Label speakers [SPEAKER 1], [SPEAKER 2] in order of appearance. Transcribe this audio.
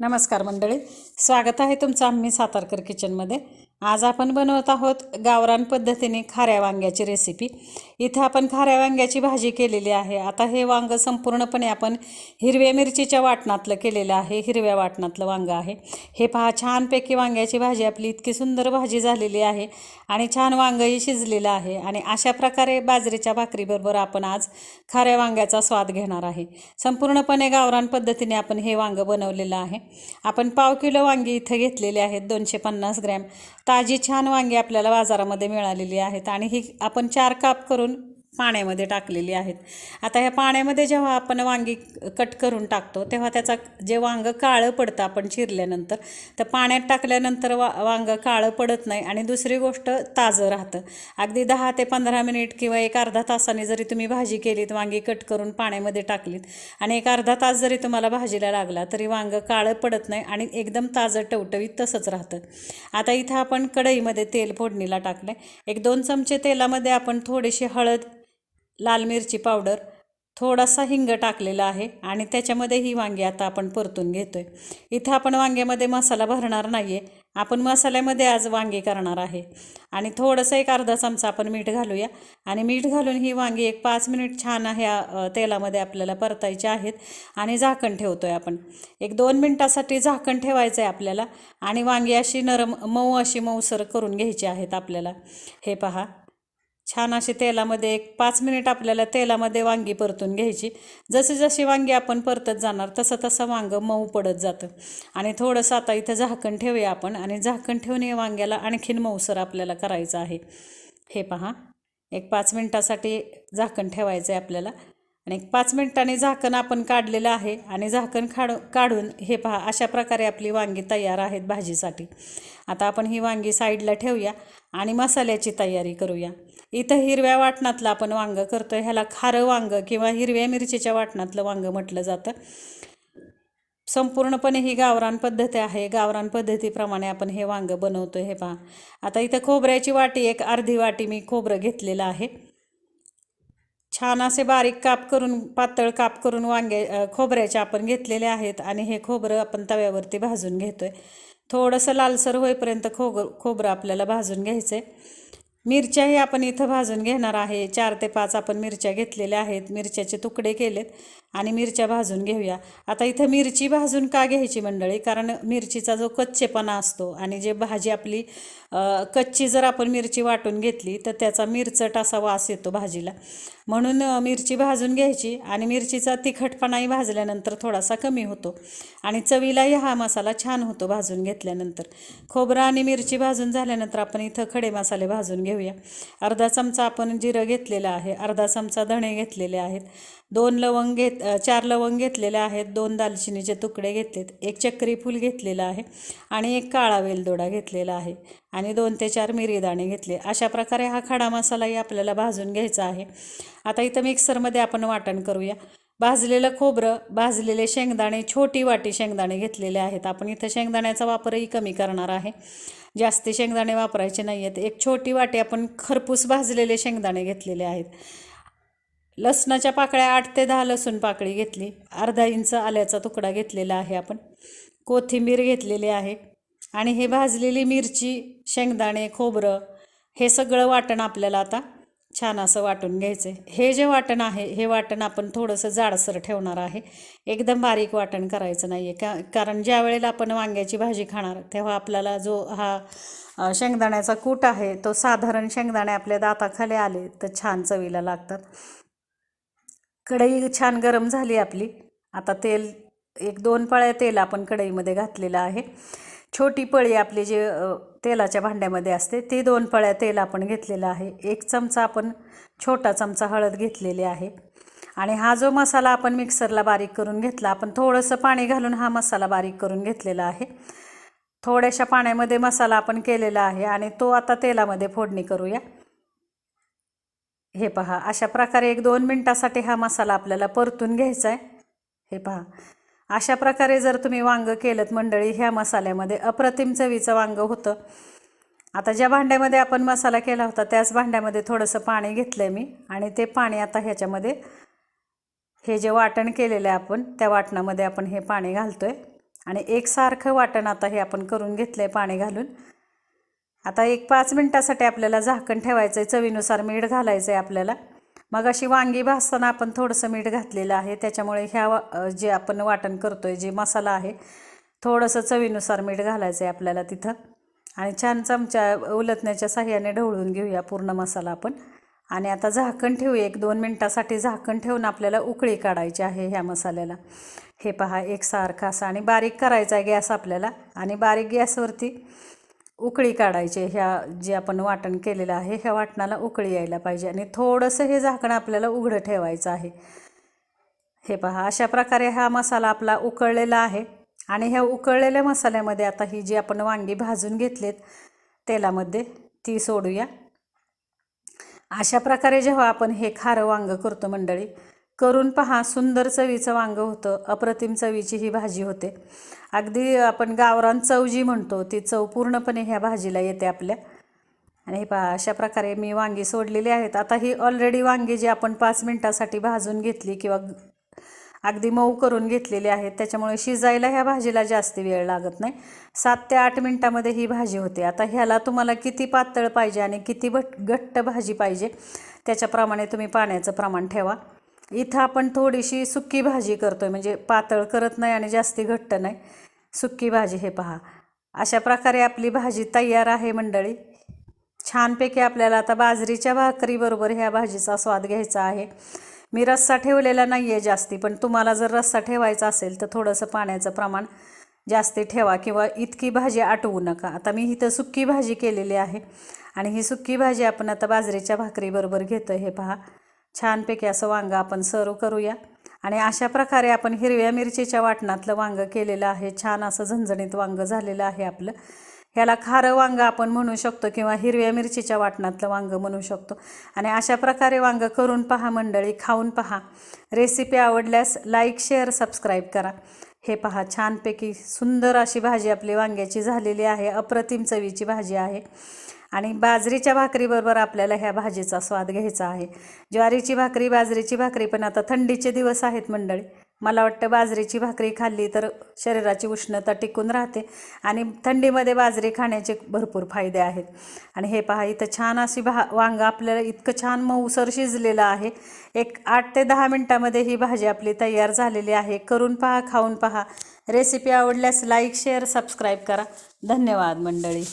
[SPEAKER 1] नमस्कार मंडळी. स्वागत आहे तुमचं आम्ही सातारकर किचनमध्ये आज आपण बनवत आहोत गावरान पद्धतीने खाऱ्या वांग्याची रेसिपी इथं आपण खाऱ्या वांग्याची भाजी केलेली आहे. आता हे वांग संपूर्णपणे आपण हिरव्या मिरचीच्या वाटणातलं केलेलं आहे. हिरव्या वाटणातलं वांग आहे. हे पहा छानपैकी वांग्याची भाजी. आपली इतकी सुंदर भाजी झालेली आहे आणि छान वांगही शिजलेलं आहे. आणि अशा प्रकारे बाजरीच्या भाकरीबरोबर आपण आज खाऱ्या वांग्याचा स्वाद घेणार आहे. संपूर्णपणे गावरान पद्धतीने आपण हे वांग बनवलेलं आहे. आपण पाव किलो वांगी इथं घेतलेले आहेत. दोनशे पन्नास ग्रॅम. ताजी छान वांगी आपल्याला बाजारामध्ये मिळालेली आहेत आणि ही आपण चार काप करून पाण्यामध्ये टाकलेली आहेत. आता ह्या पाण्यामध्ये जेव्हा आपण वांगी कट करून टाकतो तेव्हा त्याचा जे वांगं काळं पडतं आपण चिरल्यानंतर तर पाण्यात टाकल्यानंतर वा वांगं काळं पडत नाही आणि दुसरी गोष्ट ताजं राहतं. अगदी दहा ते पंधरा मिनिट किंवा एक अर्धा तासाने जरी तुम्ही भाजी केलीत वांगी कट करून पाण्यामध्ये टाकलीत आणि एक अर्धा तास जरी तुम्हाला भाजीला लागला तरी वांगं काळं पडत नाही आणि एकदम ताजं टवटवीत तसंच राहतं. आता इथं आपण कढईमध्ये तेल फोडणीला टाकलं एक दोन चमचे तेलामध्ये आपण थोडीशी हळद लाल मिरची पावडर थोडासा हिंग टाकलेला आहे आणि त्याच्यामध्ये ही वांगी आता आपण परतून घेतो आहे इथं आपण वांग्यामध्ये मसाला भरणार नाही आहे आपण मसाल्यामध्ये आज वांगी करणार आहे. आणि थोडंसं एक अर्धा चमचा आपण मीठ घालूया. आणि मीठ घालून ही वांगी एक पाच मिनिट छान ह्या तेलामध्ये आपल्याला परतायची आहेत आणि झाकण ठेवतो आहे आपण. एक दोन मिनटासाठी झाकण ठेवायचं आहे आपल्याला आणि वांगी अशी नरम मऊ अशी मऊसर करून घ्यायची आहेत आपल्याला. हे पहा. छान अशी तेलामध्ये एक पाच मिनिट आपल्याला तेलामध्ये वांगी परतून घ्यायची. जशी जशी वांगी आपण परतत जाणार तसं तसं वांगं मऊ पडत जातं. आणि थोडंसं आता इथं झाकण ठेवूया आपण आणि झाकण ठेवून या वांग्याला आणखीन मऊसर आपल्याला करायचं आहे. हे पहा एक पाच मिनटासाठी झाकण ठेवायचं आहे आपल्याला. आणि एक पाच मिनिटांनी झाकण आपण काढलेलं आहे आणि झाकण काढ काढून हे पहा अशा प्रकारे आपली वांगी तयार आहेत भाजीसाठी. आता आपण ही वांगी साईडला ठेवूया आणि मसाल्याची तयारी करूया. इथं हिरव्या वाटणातलं आपण वांगं करतो ह्याला खारं वांगं किंवा हिरव्या मिरचीच्या वाटणातलं वांगं म्हटलं जातं. संपूर्णपणे ही गावरान पद्धती आहे. गावरान पद्धतीप्रमाणे आपण हे वांगं बनवतो हे पहा. आता इथं खोबऱ्याची वाटी एक अर्धी वाटी मी खोबरं घेतलेलं आहे. छान असे बारीक काप करून पातळ काप करून वांगे खोबऱ्याचे आपण घेतलेले आहेत आणि हे खोबरं आपण तव्यावरती भाजून घेतो आहे थोडंसं लालसर होईपर्यंत खोबर खोबरं आपल्याला भाजून घ्यायचं आहे मिरच्याही आपण इथं भाजून घेणार आहे. चार ते पाच आपण मिरच्या घेतलेल्या आहेत. मिरच्याचे तुकडे केलेत. आणि मिरच्या भाजून घेऊया. आता इथं मिरची भाजून का घ्यायची मंडळी? कारण मिरचीचा जो कच्चेपणा असतो आणि जे भाजी आपली कच्ची जर आपण मिरची वाटून घेतली तर त्याचा मिरचट असा वास येतो भाजीला. म्हणून मिरची भाजून घ्यायची आणि मिरचीचा तिखटपणाही भाजल्यानंतर थोडासा कमी होतो. आणि चवीलाही हा मसाला छान होतो भाजून घेतल्यानंतर. खोबरं आणि मिरची भाजून झाल्यानंतर आपण इथं खडे मसाले भाजून घेऊया. अर्धा चमचा आपण जिरं घेतलेलं आहे. अर्धा चमचा धणे घेतलेले आहेत. दोन लवंग घेत चार लवंग घेतलेले आहेत. दोन दालचिनीचे तुकडे घेतलेत. एक चक्री फूल घेतलेलं आहे आणि एक काळा वेलदोडा घेतलेला आहे आणि दोन ते चार मिरी दाणे घेतले. अशा प्रकारे हा खडा मसालाही आपल्याला भाजून घ्यायचा आहे. आता इथं मिक्सरमध्ये आपण वाटण करूया. भाजलेलं खोबरं भाजलेले शेंगदाणे छोटी वाटी शेंगदाणे घेतलेले आहेत. आपण इथं शेंगदाण्याचा वापरही कमी करणार आहे. जास्ती शेंगदाणे वापरायचे नाही आहेत एक छोटी वाटी आपण खरपूस भाजलेले शेंगदाणे घेतलेले आहेत. लसणाच्या पाकळ्या आठ ते दहा लसूण पाकळी घेतली. अर्धा इंच आल्याचा तुकडा घेतलेला आहे आपण. कोथिंबीर घेतलेली आहे. आणि हे भाजलेली मिरची शेंगदाणे खोबरं हे सगळं वाटण आपल्याला आता छान असं वाटून घ्यायचं आहे हे जे वाटण आहे हे वाटण आपण थोडंसं जाडसर ठेवणार आहे. एकदम बारीक वाटण करायचं नाही आहे का कारण ज्या वेळेला आपण वांग्याची भाजी खाणार तेव्हा आपल्याला जो हा शेंगदाण्याचा कूट आहे तो साधारण शेंगदाणे आपल्या दाताखाली आले तर छान चवीला लागतात. कढई छान गरम झाली आपली. आता तेल एक दोन पळ्या तेल आपण कढईमध्ये घातलेलं आहे. छोटी पळी आपली जे तेलाच्या भांड्यामध्ये असते ती दोन पळ्या तेल आपण घेतलेलं आहे. एक चमचा आपण छोटा चमचा हळद घेतलेली आहे. आणि हा जो मसाला आपण मिक्सरला बारीक करून घेतला आपण थोडंसं पाणी घालून हा मसाला बारीक करून घेतलेला आहे. थोड्याशा पाण्यामध्ये मसाला आपण केलेला आहे आणि तो आता तेलामध्ये फोडणी करूया. हे पहा अशा प्रकारे एक दोन मिनटासाठी हा मसाला आपल्याला परतून घ्यायचा आहे. हे पहा अशा प्रकारे जर तुम्ही वांगं केलं मंडळी ह्या मसाल्यामध्ये अप्रतिम चवीचं वांगं होतं. आता ज्या भांड्यामध्ये आपण मसाला केला होता त्याच भांड्यामध्ये थोडंसं पाणी घेतलं आहे मी आणि ते पाणी आता ह्याच्यामध्ये हे जे वाटण केलेलं आहे आपण त्या वाटणामध्ये आपण हे पाणी घालतो आहे आणि एकसारखं वाटण आता हे आपण करून घेतलं आहे पाणी घालून. आता एक पाच मिनटासाठी आपल्याला झाकण ठेवायचं आहे चवीनुसार मीठ घालायचं आहे आपल्याला. मग अशी वांगी भाजताना आपण थोडंसं मीठ घातलेलं आहे. त्याच्यामुळे ह्या वा जे आपण वाटण करतो आहे जे मसाला आहे थोडंसं चवीनुसार मीठ घालायचं आहे आपल्याला तिथं. आणि छान चमचा उलटण्याच्या साह्याने ढवळून घेऊया पूर्ण मसाला आपण. आणि आता झाकण ठेवूया. एक दोन मिनटासाठी झाकण ठेवून आपल्याला उकळी काढायची आहे ह्या मसाल्याला. हे पहा एकसारखा असा आणि बारीक करायचा आहे गॅस आपल्याला. आणि बारीक गॅसवरती उकळी काढायची आहे. ह्या जे आपण वाटण केलेलं आहे ह्या वाटणाला उकळी यायला पाहिजे आणि थोडंसं हे झाकण आपल्याला उघडं ठेवायचं आहे हे पहा अशा प्रकारे हा मसाला आपला उकळलेला आहे आणि ह्या उकळलेल्या मसाल्यामध्ये आता ही जी आपण वांगी भाजून घेतलेत तेलामध्ये ती सोडूया अशा प्रकारे जेव्हा आपण हे खारं वांगं करतो मंडळी करून पहा सुंदर चवीचं वांगं होतं अप्रतिम चवीची ही भाजी होते. अगदी आपण गावरान चव जी म्हणतो ती चव पूर्णपणे ह्या भाजीला येते आपल्या. आणि हे पहा अशा प्रकारे मी वांगी सोडलेली आहेत. आता ही ऑलरेडी वांगी जी आपण पाच मिनटासाठी भाजून घेतली किंवा अगदी मऊ करून घेतलेली आहेत त्याच्यामुळे शिजायला ह्या भाजीला जास्त वेळ लागत नाही. सात ते आठ मिनटामध्ये ही भाजी होते. आता ह्याला तुम्हाला किती पातळ पाहिजे आणि किती भट घट्ट भाजी पाहिजे त्याच्याप्रमाणे तुम्ही पाण्याचं प्रमाण ठेवा. इथं आपण थोडीशी सुक्की भाजी करतो आहे म्हणजे पातळ करत नाही आणि जास्ती घट्ट नाही. सुक्की भाजी हे पहा. अशा प्रकारे आपली भाजी तयार आहे मंडळी. छानपैकी आपल्याला आता बाजरीच्या भाकरीबरोबर ह्या भाजीचा स्वाद घ्यायचा आहे. मी रस्सा ठेवलेला नाही आहे जास्ती पण तुम्हाला जर रस्सा ठेवायचा असेल तर थोडंसं पाण्याचं प्रमाण जास्ती ठेवा किंवा इतकी भाजी आटवू नका. आता मी इथं सुक्की भाजी केलेली आहे आणि ही सुक्की भाजी आपण आता बाजरीच्या भाकरीबरोबर घेतो हे पहा. छानपैकी असं वांगं आपण सर्व करूया. आणि अशा प्रकारे आपण हिरव्या मिरचीच्या वाटणातलं वांगं केलेलं आहे. छान असं झणझणीत वांगं झालेलं आहे आपलं. ह्याला खारं वांगं आपण म्हणू शकतो किंवा हिरव्या मिरचीच्या वाटणातलं वांगं म्हणू शकतो. आणि अशा प्रकारे वांगं करून पहा मंडळी खाऊन पहा. रेसिपी आवडल्यास लाईक शेअर सबस्क्राईब करा. हे पहा छानपैकी सुंदर अशी भाजी आपली वांग्याची झालेली आहे. अप्रतिम चवीची भाजी आहे. आणि बाजरीच्या भाकरीबरोबर आपल्याला ह्या भाजीचा स्वाद घ्यायचा आहे. ज्वारीची भाकरी बाजरीची भाकरी पण आता थंडीचे दिवस आहेत मंडळी. मला वाटतं बाजरीची भाकरी खाल्ली तर शरीराची उष्णता टिकून राहते आणि थंडीमध्ये बाजरी खाण्याचे भरपूर फायदे आहेत. आणि हे पहा इथं छान अशी भा वांगं आपल्याला इतकं छान मऊसर शिजलेलं आहे. एक आठ ते दहा मिनटामध्ये ही भाजी आपली तयार झालेली आहे. करून पहा खाऊन पहा. रेसिपी आवडल्यास लाईक शेअर सबस्क्राईब करा. धन्यवाद मंडळी.